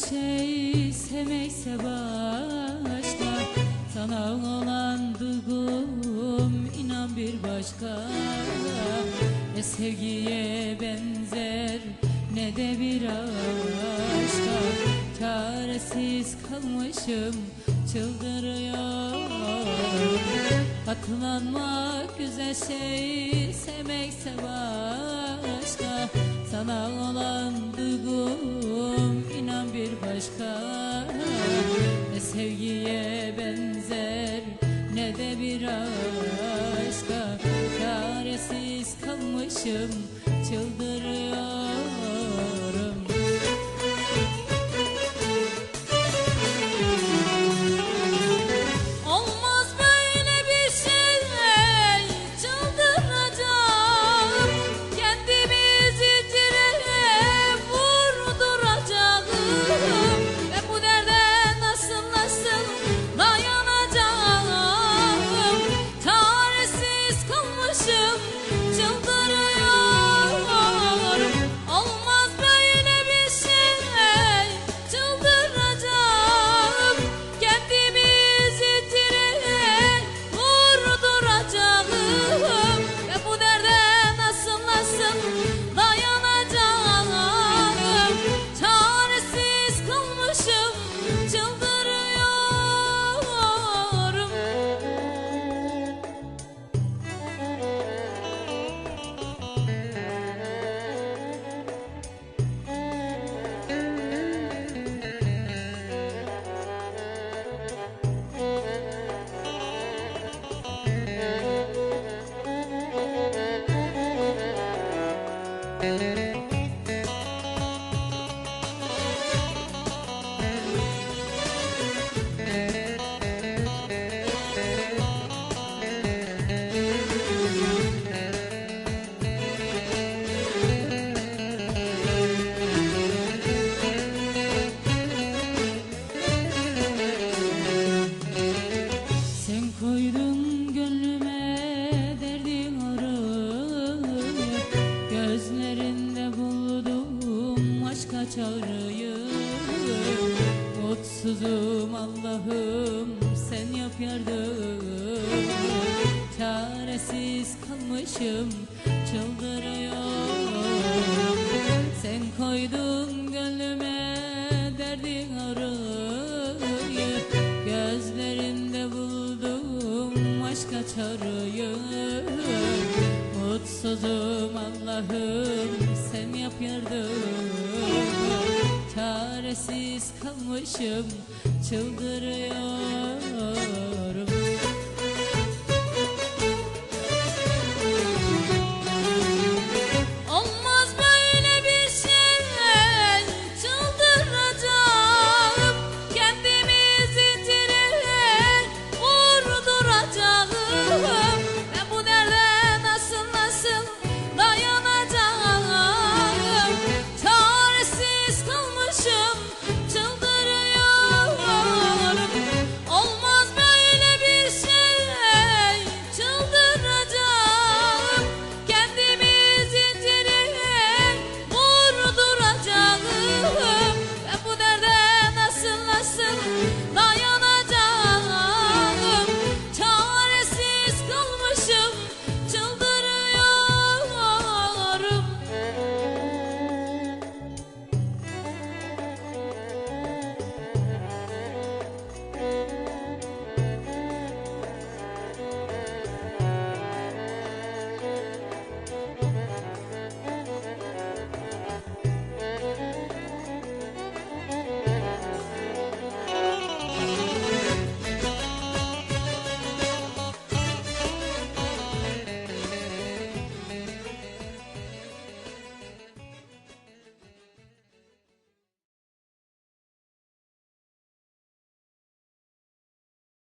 sevmekse başka Sana olan duygum inan bir başka. Ne sevgiye benzer ne de bir aşka. Çaresiz kalmışım çıldırıyor Katlanmak güzel şey sevmekse başka Sana olan duygum inan bir başka. Ne sevgiye benzer ne de bir aşka. Çaresiz kalmışım çıldırıyorum buldum aşka çağrıyı Mutsuzum Allah'ım sen yap yardım. Çaresiz kalmışım çıldırıyorum. Sen koydun gönlüme derdin ağrıyı Gözlerinde buldum aşka çağrıyı Mutsuzum Allah'ım sen yap yardım Çaresiz kalmışım çıldırıyorum